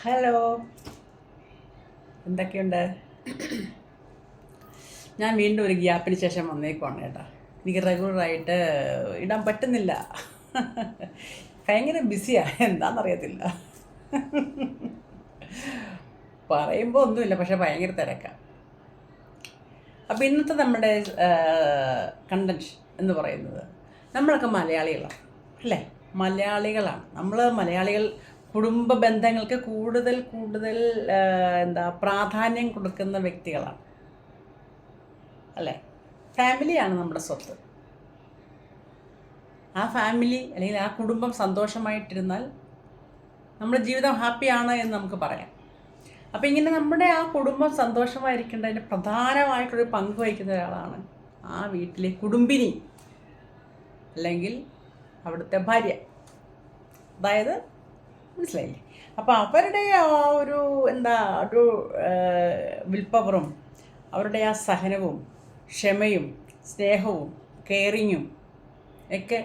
Hello. എന്തൊക്കെയുണ്ട്? ഞാൻ വീണ്ടും ഒരു ഗ്യാപ്പിന് ശേഷം വന്നേക്കുവാണ് കേട്ടോ. എനിക്ക് റെഗുലറായിട്ട് ഇടാൻ പറ്റുന്നില്ല. ഭയങ്കര ബിസിയാണ് എന്താണെന്നറിയത്തില്ല പറയുമ്പോൾ ഒന്നുമില്ല പക്ഷെ ഭയങ്കര തിരക്കാണ് അപ്പോൾ ഇന്നത്തെ നമ്മുടെ കണ്ടൻഷൻ എന്ന് പറയുന്നത് നമ്മളൊക്കെ മലയാളികളാണ് അല്ലേ? മലയാളികളാണ്. നമ്മൾ മലയാളികൾ കുടുംബ ബന്ധങ്ങൾക്ക് കൂടുതൽ കൂടുതൽ എന്താ പ്രാധാന്യം കൊടുക്കുന്ന വ്യക്തികളാണ്. അല്ലേ? ഫാമിലിയാണ് നമ്മുടെ സ്വത്ത്. ആ ഫാമിലി അല്ലെങ്കിൽ ആ കുടുംബം സന്തോഷമായിട്ടിരുന്നാൽ നമ്മുടെ ജീവിതം ഹാപ്പിയാണ് എന്ന് നമുക്ക് പറയാം. അപ്പോൾ ഇങ്ങനെ നമ്മുടെ ആ കുടുംബം സന്തോഷമായിരിക്കേണ്ടതിന് പ്രധാനമായിട്ടൊരു പങ്ക് വഹിക്കുന്ന ഒരാളാണ് ആ വീട്ടിലെ കുടുംബിനി അല്ലെങ്കിൽ അവിടുത്തെ ഭാര്യ. അതായത് മനസ്സിലായില്ലേ? അപ്പോൾ അവരുടെ ആ ഒരു എന്താ ഒരു വിൽപ്പവറും അവരുടെ ആ സഹനവും ക്ഷമയും സ്നേഹവും കെയറിങ്ങും ഒക്കെ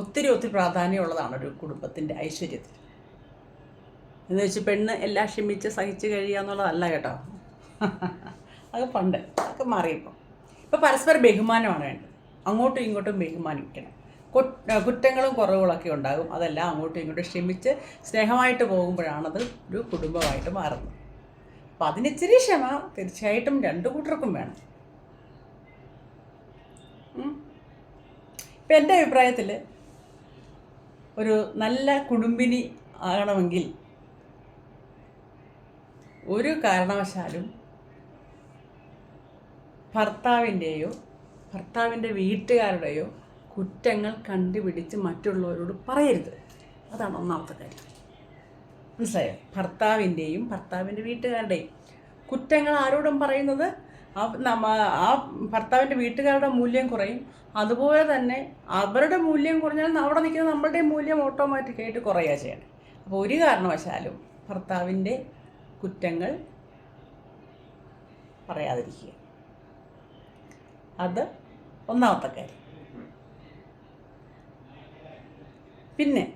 ഒത്തിരി ഒത്തിരി പ്രാധാന്യമുള്ളതാണ് ഒരു കുടുംബത്തിന്റെ ഐശ്വര്യത്തിൽ. എന്ന് വെച്ച് പെണ്ണ് എല്ലാം ക്ഷമിച്ച് സഹിച്ചു കഴിയുക എന്നുള്ളതല്ല കേട്ടോ. അത് പണ്ട് അതൊക്കെ മാറിയപ്പോൾ ഇപ്പോൾ പരസ്പരം ബഹുമാനമാണ് വേണ്ടത്. അങ്ങോട്ടും ഇങ്ങോട്ടും ബഹുമാനിക്കണം. കുറ്റങ്ങളും കുറവുകളൊക്കെ ഉണ്ടാകും. അതെല്ലാം അങ്ങോട്ടും ഇങ്ങോട്ടും ക്ഷമിച്ച് സ്നേഹമായിട്ട് പോകുമ്പോഴാണത് ഒരു കുടുംബമായിട്ട് മാറുന്നത്. അപ്പം അതിനിച്ചിരി ക്ഷമ തീർച്ചയായിട്ടും രണ്ടു കൂട്ടർക്കും വേണം. ഇപ്പം എന്റെ അഭിപ്രായത്തിൽ ഒരു നല്ല കുടുംബിനി ആകണമെങ്കിൽ ഒരു കാരണവശാലും ഭർത്താവിന്റെയോ ഭർത്താവിന്റെ വീട്ടുകാരുടെയോ കുറ്റങ്ങൾ കണ്ടുപിടിച്ച് മറ്റുള്ളവരോട് പറയരുത്. അതാണ് ഒന്നാമത്തെ കാര്യം. മനസ്സിലായോ? ഭർത്താവിന്റെയും ഭർത്താവിന്റെ വീട്ടുകാരുടെയും. കുറ്റങ്ങൾ ആരോടും പറയുന്നത് ആ- ആ ഭർത്താവിന്റെ വീട്ടുകാരുടെ മൂല്യം കുറയും. അതുപോലെ തന്നെ അവരുടെ മൂല്യം കുറഞ്ഞാൽ അവിടെ നിൽക്കുന്ന നമ്മളുടെ മൂല്യം ഓട്ടോമാറ്റിക്കായിട്ട് കുറയുക ചെയ്യണം. അപ്പോൾ ഒരു കാരണവശാലും ഭർത്താവിന്റെ കുറ്റങ്ങൾ പറയാതിരിക്കുക. അത് ഒന്നാമത്തെ കാര്യം. പിന്നെ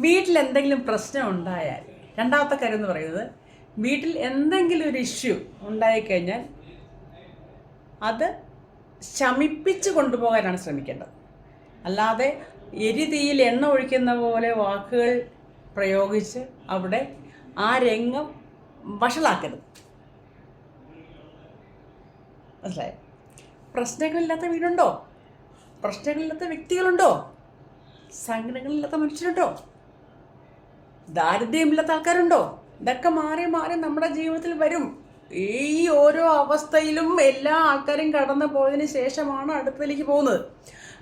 വീട്ടിൽ എന്തെങ്കിലും പ്രശ്നം ഉണ്ടായാൽ രണ്ടാമത്തെ കാര്യം എന്ന് പറയുന്നത് വീട്ടിൽ എന്തെങ്കിലും ഒരു ഇഷ്യൂ ഉണ്ടായിക്കഴിഞ്ഞാൽ അത് ശമിപ്പിച്ച് കൊണ്ടുപോകാനാണ് ശ്രമിക്കേണ്ടത്. അല്ലാതെ എരിതീയിൽ എണ്ണ ഒഴിക്കുന്ന പോലെ വാക്കുകൾ പ്രയോഗിച്ച് അവിടെ ആ രംഗം വഷളാക്കരുത്. മനസ്സിലായോ? പ്രശ്നങ്ങളില്ലാത്ത വീടുണ്ടോ? പ്രശ്നങ്ങളില്ലാത്ത വ്യക്തികളുണ്ടോ? സങ്കടങ്ങളില്ലാത്ത മനുഷ്യരുണ്ടോ? ദാരിദ്ര്യമില്ലാത്ത ആൾക്കാരുണ്ടോ? ഇതൊക്കെ മാറി മാറി നമ്മുടെ ജീവിതത്തിൽ വരും. ഈ ഓരോ അവസ്ഥയിലും എല്ലാ ആൾക്കാരും കടന്നു പോയതിന് ശേഷമാണ് അടുത്തതിലേക്ക് പോകുന്നത്.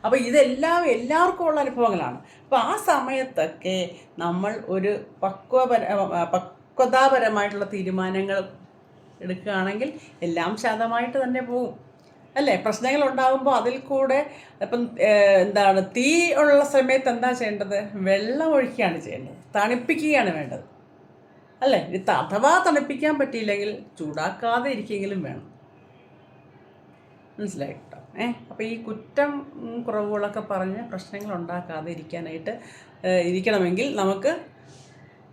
അപ്പോൾ ഇതെല്ലാം എല്ലാവർക്കും ഉള്ള അനുഭവങ്ങളാണ്. അപ്പോൾ ആ സമയത്തൊക്കെ നമ്മൾ ഒരു പക്വപര പക്വതാപരമായിട്ടുള്ള തീരുമാനങ്ങൾ എടുക്കുകയാണെങ്കിൽ എല്ലാം ശാന്തമായിട്ട് തന്നെ പോകും. അല്ലേ? പ്രശ്നങ്ങൾ ഉണ്ടാകുമ്പോൾ അതിൽ കൂടെ ഇപ്പം എന്താണ് തീ ഉള്ള സമയത്ത് എന്താ ചെയ്യേണ്ടത്? വെള്ളം ഒഴിക്കുകയാണ് ചെയ്യേണ്ടത്. തണുപ്പിക്കുകയാണ് വേണ്ടത്. അല്ലേ? ഇത് അഥവാ തണുപ്പിക്കാൻ പറ്റിയില്ലെങ്കിൽ ചൂടാക്കാതെ ഇരിക്കെങ്കിലും വേണം. മനസ്സിലായി കേട്ടോ? ഏ? അപ്പോൾ ഈ കുറ്റം കുറവുകളൊക്കെ പറഞ്ഞ് പ്രശ്നങ്ങൾ ഉണ്ടാക്കാതെ ഇരിക്കാനായിട്ട് ഇരിക്കണമെങ്കിൽ നമുക്ക്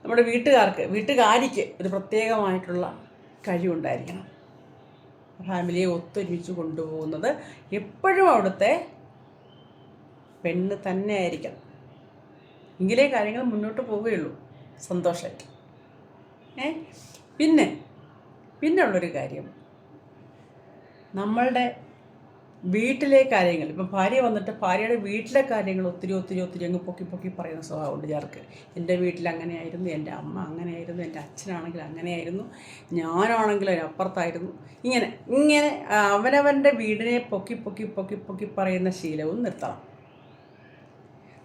നമ്മുടെ വീട്ടുകാർക്ക് വീട്ടുകാരിക്ക് ഒരു പ്രത്യേകമായിട്ടുള്ള കഴിവുണ്ടായിരിക്കണം. ഫാമിലിയെ ഒത്തൊരുമിച്ച് കൊണ്ടുപോകുന്നത് എപ്പോഴും അവിടുത്തെ പെണ്ണ് തന്നെ ആയിരിക്കണം എങ്കിലേ കാര്യങ്ങൾ മുന്നോട്ട് പോവുകയുള്ളൂ. സന്തോഷമായിട്ട്. ഏ? പിന്നെ പിന്നെ ഉള്ളൊരു കാര്യം. നമ്മളുടെ വീട്ടിലെ കാര്യങ്ങൾ. ഇപ്പം ഭാര്യ വന്നിട്ട് ഭാര്യയുടെ വീട്ടിലെ കാര്യങ്ങൾ ഒത്തിരി ഒത്തിരി ഒത്തിരി അങ്ങ് പൊക്കി പൊക്കി പറയുന്ന സ്വഭാവമുണ്ട് ചേർക്ക് എന്റെ വീട്ടിൽ അങ്ങനെയായിരുന്നു എന്റെ അമ്മ അങ്ങനെയായിരുന്നു എന്റെ അച്ഛനാണെങ്കിൽ അങ്ങനെയായിരുന്നു ഞാനാണെങ്കിൽ അതിനപ്പുറത്തായിരുന്നു ഇങ്ങനെ ഇങ്ങനെ അവനവന്റെ വീടിനെ പൊക്കി പൊക്കി പൊക്കി പൊക്കി പറയുന്ന ശീലവും നിർത്തണം.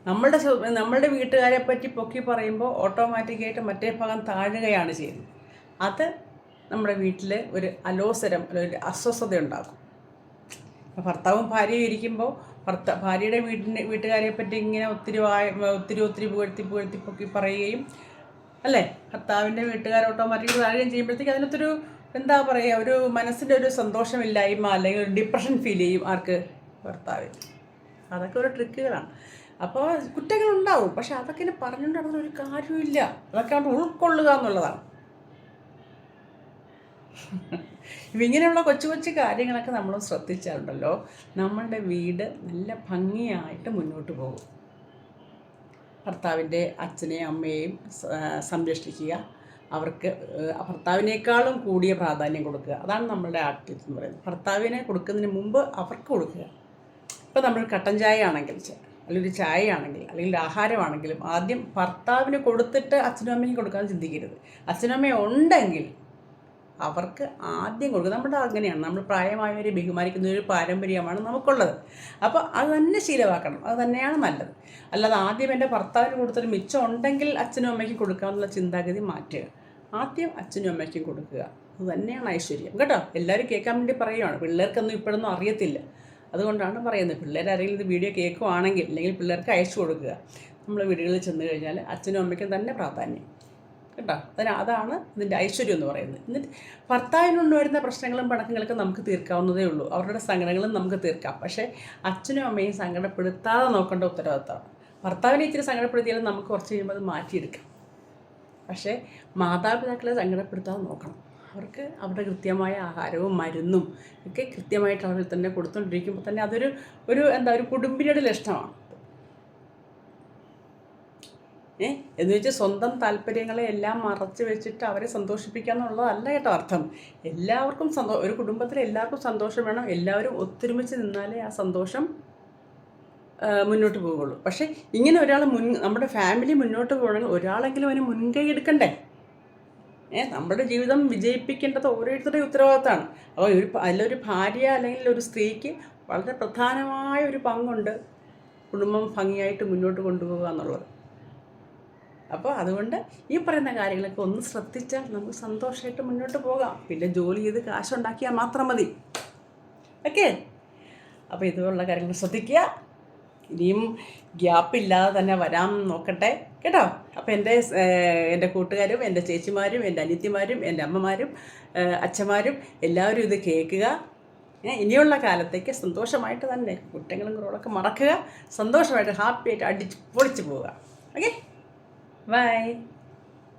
നമ്മളുടെ നമ്മളുടെ വീട്ടുകാരെ പറ്റി പൊക്കി പറയുമ്പോൾ ഓട്ടോമാറ്റിക്കായിട്ട് മറ്റേ ഭാഗം താഴുകയാണ് ചെയ്യുന്നത്. അത് നമ്മുടെ വീട്ടിൽ ഒരു അലോസരം ഒരു അസ്വസ്ഥത ഉണ്ടാക്കും ഭർത്താവും ഭാര്യയും ഇരിക്കുമ്പോൾ ഭർത്ത ഭാര്യയുടെ വീടിന്റെ വീട്ടുകാരെ പറ്റി ഇങ്ങനെ ഒത്തിരി വായ ഒത്തിരി ഒത്തിരി പുകഴ്ത്തി പുകഴ്ത്തി പൊക്കി പറയുകയും അല്ലേ? ഭർത്താവിന്റെ വീട്ടുകാർ ഓട്ടോമാറ്റിക്കലി താഴുകയും ചെയ്യുമ്പോഴത്തേക്ക് അതിനകത്തൊരു എന്താ പറയുക ഒരു മനസ്സിന്റെ ഒരു സന്തോഷമില്ലായ്മ അല്ലെങ്കിൽ ഒരു ഡിപ്രഷൻ ഫീൽ ചെയ്യും ആർക്ക്? ഭർത്താവിന്. അതൊക്കെ ഒരു ട്രിക്കുകളാണ് അപ്പോൾ കുറ്റങ്ങളുണ്ടാവും. പക്ഷെ അതൊക്കെ ഇനി പറഞ്ഞുകൊണ്ട് നടന്ന ഒരു കാര്യമില്ല അതൊക്കെ അവിടെ ഉൾക്കൊള്ളുക എന്നുള്ളതാണ്. ഇപ്പം ഇങ്ങനെയുള്ള കൊച്ചു കൊച്ചു കാര്യങ്ങളൊക്കെ നമ്മൾ ശ്രദ്ധിച്ചാലുണ്ടല്ലോ നമ്മളുടെ വീട് നല്ല ഭംഗിയായിട്ട് മുന്നോട്ട് പോകും. ഭർത്താവിന്റെ അച്ഛനെയും അമ്മയെയും സംരക്ഷിക്കുക. അവർക്ക് ഭർത്താവിനേക്കാളും കൂടിയ പ്രാധാന്യം കൊടുക്കുക. അതാണ് നമ്മളുടെ ആട്ടിറ്റ്യൂഡ് എന്ന് പറയുന്നത്. ഭർത്താവിനെ കൊടുക്കുന്നതിന് മുമ്പ് അവർക്ക് കൊടുക്കുക. ഇപ്പം നമ്മൾ കട്ടൻ ചായ ആണെങ്കിൽ അല്ലെങ്കിൽ ചായ ആണെങ്കിൽ അല്ലെങ്കിൽ ആഹാരമാണെങ്കിലും ആദ്യം ഭർത്താവിന് കൊടുത്തിട്ട് അച്ഛനും അമ്മയും കൊടുക്കാൻ ചിന്തിക്കരുത്. അച്ഛനും അമ്മയും ഉണ്ടെങ്കിൽ അവർക്ക് ആദ്യം കൊടുക്കുക നമ്മുടെ അങ്ങനെയാണ്. നമ്മൾ പ്രായമായവരെ ബഹുമാനിക്കുന്ന ഒരു പാരമ്പര്യമാണ് നമുക്കുള്ളത്. അപ്പോൾ അത് തന്നെ ശീലമാക്കണം. അത് തന്നെയാണ് നല്ലത്. അല്ലാതെ ആദ്യം എന്റെ ഭർത്താവിന് കൊടുത്തൊരു മിച്ചം ഉണ്ടെങ്കിൽ അച്ഛനും അമ്മയ്ക്കും കൊടുക്കാമെന്നുള്ള ചിന്താഗതി മാറ്റുക. ആദ്യം അച്ഛനും അമ്മയ്ക്കും കൊടുക്കുക. അത് തന്നെയാണ് ഐശ്വര്യം. കേട്ടോ? എല്ലാവരും കേൾക്കാൻ വേണ്ടി പറയുവാണ്. പിള്ളേർക്കൊന്നും ഇപ്പോഴൊന്നും അറിയത്തില്ല. അതുകൊണ്ടാണ് പറയുന്നത്. പിള്ളേരാരെങ്കിലും ഇത് വീഡിയോ കേൾക്കുവാണെങ്കിൽ അല്ലെങ്കിൽ പിള്ളേർക്ക് അയച്ചു കൊടുക്കുക. നമ്മൾ വീടുകളിൽ ചെന്ന് കഴിഞ്ഞാൽ അച്ഛനും അമ്മയ്ക്കും തന്നെ പ്രാധാന്യം. കേട്ടോ? അതിന് അതാണ് ഇതിന്റെ ഐശ്വര്യം എന്ന് പറയുന്നത്. എന്നിട്ട് ഭർത്താവിനുണ്ട് വരുന്ന പ്രശ്നങ്ങളും പണക്കങ്ങളൊക്കെ നമുക്ക് തീർക്കാവുന്നതേ ഉള്ളൂ. അവരുടെ സങ്കടങ്ങളും നമുക്ക് തീർക്കാം. പക്ഷേ അച്ഛനും അമ്മയും സങ്കടപ്പെടുത്താതെ നോക്കേണ്ട ഉത്തരവാദിത്തമാണ്. ഭർത്താവിനെ ഇച്ചിരി സങ്കടപ്പെടുത്തിയാലും നമുക്ക് കുറച്ച് കഴിയുമ്പോൾ അത് മാറ്റിയെടുക്കാം. പക്ഷേ മാതാപിതാക്കളെ സങ്കടപ്പെടുത്താതെ നോക്കണം. അവർക്ക് അവരുടെ കൃത്യമായ ആഹാരവും മരുന്നും ഒക്കെ കൃത്യമായിട്ട് അവരിൽ തന്നെ കൊടുത്തുകൊണ്ടിരിക്കുമ്പോൾ തന്നെ അതൊരു ഒരു എന്താ ഒരു കുടുംബിനിയുടെ ലക്ഷണമാണ് എന്ന് വെച്ചാൽ സ്വന്തം താല്പര്യങ്ങളെ എല്ലാം മറച്ചു വെച്ചിട്ട് അവരെ സന്തോഷിപ്പിക്കുക എന്നുള്ളതല്ല കേട്ടോ അർത്ഥം. എല്ലാവർക്കും സന്തോ ഒരു കുടുംബത്തിൽ എല്ലാവർക്കും സന്തോഷം വേണം. എല്ലാവരും ഒത്തൊരുമിച്ച് നിന്നാലേ ആ സന്തോഷം മുന്നോട്ട് പോവുകയുള്ളൂ. പക്ഷേ ഇങ്ങനെ ഒരാൾ മുൻ നമ്മുടെ ഫാമിലി മുന്നോട്ട് പോകണമെങ്കിൽ ഒരാളെങ്കിലും അതിന് മുൻകൈ എടുക്കണ്ടേ? ഏ നമ്മുടെ ജീവിതം വിജയിപ്പിക്കേണ്ടത് ഓരോരുത്തരുടെയും ഉത്തരവാദിത്തമാണ്. അപ്പോൾ ഒരു അതിലൊരു ഭാര്യ അല്ലെങ്കിൽ ഒരു സ്ത്രീക്ക് വളരെ പ്രധാനമായ ഒരു പങ്കുണ്ട് കുടുംബം ഭംഗിയായിട്ട് മുന്നോട്ട് കൊണ്ടുപോകുക എന്നുള്ളത്. അപ്പോൾ അതുകൊണ്ട് ഈ പറയുന്ന കാര്യങ്ങളൊക്കെ ഒന്ന് ശ്രദ്ധിച്ചാൽ നമുക്ക് സന്തോഷമായിട്ട് മുന്നോട്ട് പോകാം. പിന്നെ ജോലി ചെയ്ത് കാശുണ്ടാക്കിയാൽ മാത്രം മതി. ഓക്കെ അപ്പോൾ ഇതുപോലുള്ള കാര്യങ്ങൾ ശ്രദ്ധിക്കുക. ഇനിയും ഗ്യാപ്പ് ഇല്ലാതെ തന്നെ വരാൻ നോക്കട്ടെ. കേട്ടോ? അപ്പോൾ എന്റെ എന്റെ കൂട്ടുകാരും എന്റെ ചേച്ചിമാരും എന്റെ അനിയത്തിമാരും എന്റെ അമ്മമാരും അച്ഛന്മാരും എല്ലാവരും ഇത് കേൾക്കുക. ഇനിയുള്ള കാലത്തേക്ക് സന്തോഷമായിട്ട് തന്നെ കുറ്റങ്ങളും കുറവുകളൊക്കെ മറക്കുക. സന്തോഷമായിട്ട് ഹാപ്പിയായിട്ട് അടിച്ച് പൊളിച്ച് പോവുക. Okay Bye.